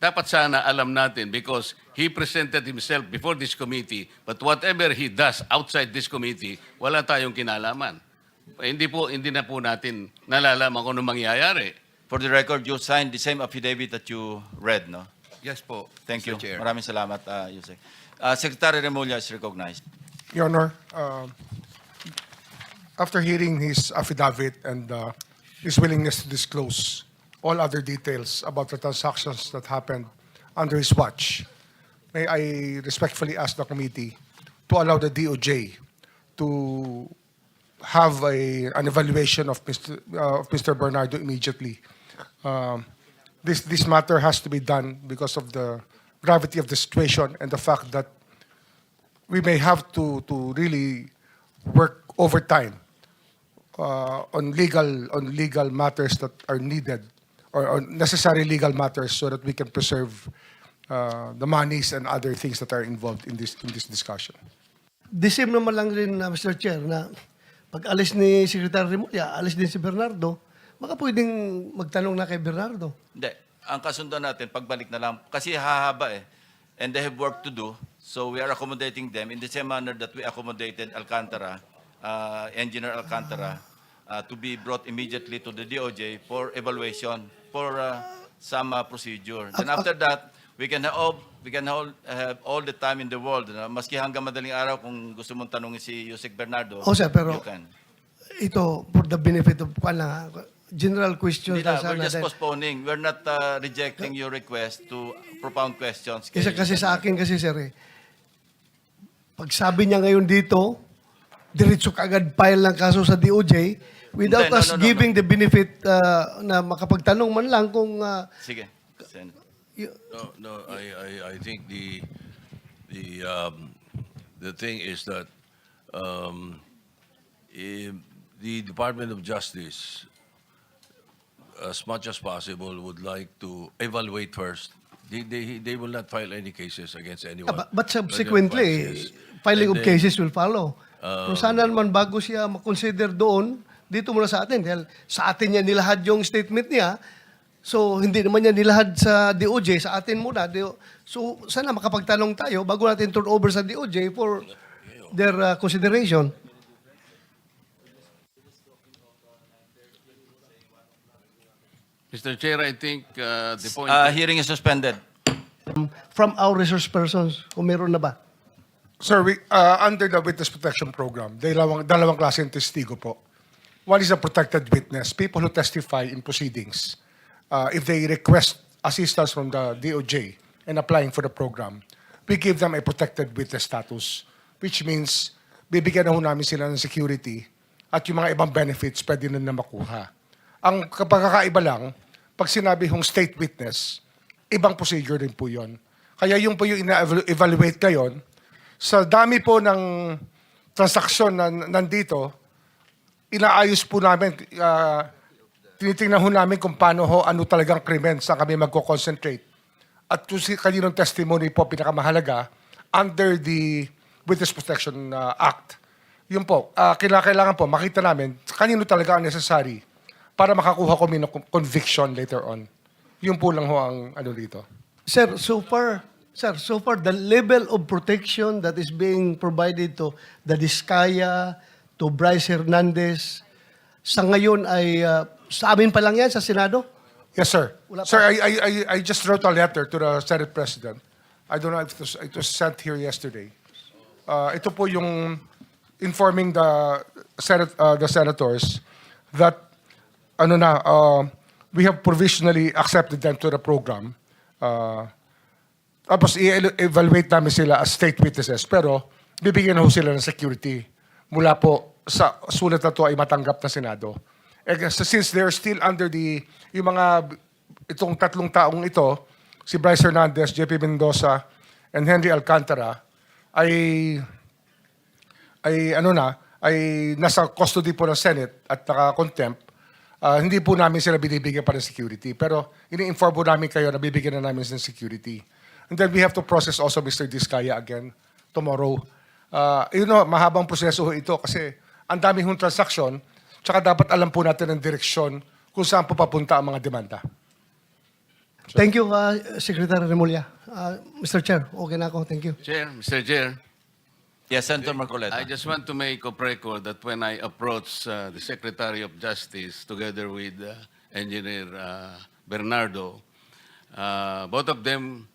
dapat sana alam natin because he presented himself before this committee, but whatever he does outside this committee, wala tayong kinalaman. Eh, hindi po hindi na po natin nalalaman kung ano mangyayari. For the record, you signed the same affidavit that you read, no? Yes po. Thank Mr. you. Chair. Maraming salamat, uh, Yusek. Uh, Secretary Remulla is recognized. Your Honor, um, after hearing his affidavit and uh, his willingness to disclose all other details about the transactions that happened under his watch, may I respectfully ask the committee to allow the DOJ to have a, an evaluation of Mr. Uh, of Mr. Bernardo immediately. Um, this this matter has to be done because of the gravity of the situation and the fact that we may have to to really work overtime uh, on legal on legal matters that are needed or, or necessary legal matters so that we can preserve uh, the monies and other things that are involved in this in this discussion. The same naman lang rin, uh, Mr. Chair, na pag alis ni Secretary Remulla, alis din si Bernardo, baka pwedeng magtanong na kay Bernardo. Hindi. Ang kasundan natin, pagbalik na lang, kasi hahaba eh. And they have work to do. So we are accommodating them in the same manner that we accommodated Alcantara, uh, Engineer Alcantara, uh, to be brought immediately to the DOJ for evaluation, for uh, some uh, procedure. Then after that, we can have, we can all, have all the time in the world. No? Maski hanggang madaling araw, kung gusto mong tanongin si Yusek Bernardo, Oh, sir, pero- you can. Ito, for the benefit of, kwan lang, ha, general questions Hindi na, lang sana. we're just dahil- postponing. We're not uh, rejecting your request to propound questions. kay Kasi, kasi sa akin kasi, sir, eh, pag sabi niya ngayon dito, diretso kagad file ng kaso sa DOJ without Hindi, no, us no, no, giving the benefit uh, na makapagtanong man lang kung uh, Sige. Sen. y- No, no, I, I, I think the, the, um, the thing is that, um, eh, the Department of Justice, as much as possible, would like to evaluate first. They, they, they will not file any cases against anyone. Ah, but, but subsequently, file cases. filing And of cases will follow. Kung sana naman bago siya makonsider doon, dito muna sa atin. Dahil sa atin niya nilahad yung statement niya. So, hindi naman niya nilahad sa DOJ, sa atin muna. So, sana makapagtanong tayo bago natin turn over sa DOJ for their uh, consideration. Mr. Chair, I think uh, the point. Uh, hearing is suspended. From our resource persons, kung meron na ba? Sir, we, uh, under the Witness Protection Program, dalawang, dalawang klase ng testigo po. One is a protected witness, people who testify in proceedings. Uh, if they request assistance from the DOJ in applying for the program, we give them a protected witness status, which means bibigyan na ho namin sila ng security at yung mga ibang benefits pwede na na makuha. Ang kapagkakaiba lang, pag sinabi hong state witness, ibang procedure din po yon. Kaya yung po yung ina-evaluate ngayon, sa dami po ng transaksyon na nandito, inaayos po namin, uh, tinitingnan ho namin kung paano ho, ano talagang krimen, saan kami magko-concentrate. At kung si kaninong testimony po pinakamahalaga, under the Witness Protection uh, Act, yun po, uh, kailangan po makita namin kanino talaga ang necessary para makakuha kami ng conviction later on. Yun po lang ho ang ano dito. Sir, so far, sir, so far the level of protection that is being provided to the Diskaya, to Bryce Hernandez, sa ngayon ay uh, sa amin pa lang yan sa Senado? Yes, sir. Wala. Sir, I, I, I, I just wrote a letter to the Senate President. I don't know if it was, it was sent here yesterday. Uh, ito po yung informing the Senate, uh, the senators that ano na, uh, we have provisionally accepted them to the program. Uh, tapos i-evaluate namin sila as state witnesses. Pero bibigyan na ho sila ng security mula po sa sulat na to ay matanggap na Senado. Eh, so since they're still under the, yung mga, itong tatlong taong ito, si Bryce Hernandez, JP Mendoza, and Henry Alcantara, ay, ay ano na, ay nasa custody po ng Senate at naka-contempt, Ah, hindi po namin sila binibigyan pa ng security. Pero ini-inform po namin kayo na bibigyan na namin ng security. And then we have to process also Mr. Diskaya again tomorrow. Uh, you know, mahabang proseso ho ito kasi ang dami hong transaction, tsaka dapat alam po natin ang direksyon kung saan po papunta ang mga demanda. Thank you, uh, Secretary Remulla. Uh, Mr. Chair, okay na ako. Thank you. Chair, Mr. Chair, Yes, Senator Marcoleta. I just want to make of record that when I approached uh, the Secretary of Justice together with uh, Engineer uh, Bernardo, uh, both of them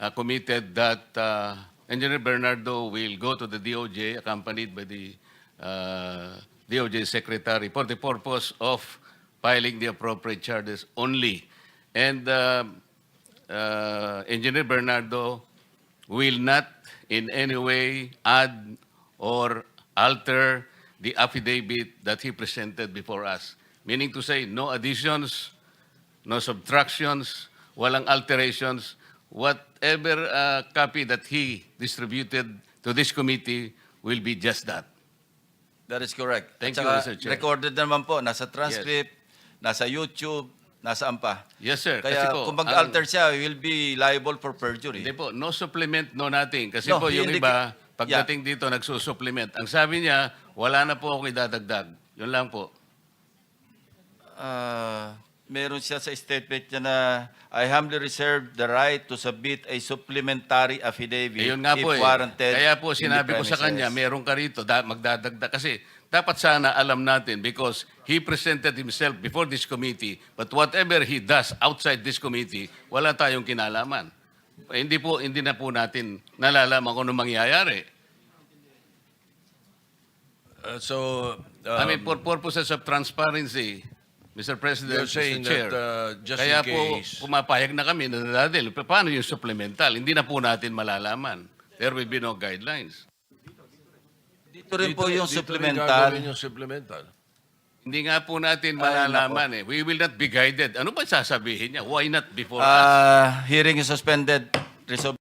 uh, committed that uh, Engineer Bernardo will go to the DOJ accompanied by the uh, DOJ Secretary for the purpose of filing the appropriate charges only. And uh, uh, Engineer Bernardo will not in any way add or alter the affidavit that he presented before us. Meaning to say, no additions, no subtractions, walang alterations. Whatever uh, copy that he distributed to this committee will be just that. That is correct. Thank At you, saka Mr. Chair. Recorded naman po, nasa transcript, nasa YouTube, nasaan pa. Yes, sir. Kaya Kasi po, kung mag-alter siya, he will be liable for perjury. Hindi po, no supplement, no nothing. Kasi No, po yung iba, pagdating dito, nagsusupplement. Ang sabi niya, wala na po ako idadagdag. Yun lang po. Ah, meron siya sa statement niya na I humbly reserve the right to submit a supplementary affidavit Eh, yun nga if po eh. warranted. Kaya po in the sinabi ko sa premises. kanya, meron ka rito, da, magdadagdag. Kasi dapat sana alam natin because he presented himself before this committee, but whatever he does outside this committee, wala tayong kinalaman. Eh, hindi po, hindi na po natin nalalaman kung ano mangyayari. Uh, so, I mean, um, for purposes of transparency, Mr. President, You're saying Mr. Chair, that, uh, just kaya in po case- pumapayag na kami na dadil. Paano yung supplemental? Hindi na po natin malalaman. There will be no guidelines. Dito rin po yung dito rin supplemental. yung supplemental. Hindi nga po natin Ay, malalaman eh. We will not be guided. Ano ba sasabihin niya? Why not before us? Ah, hearing is suspended. Resolve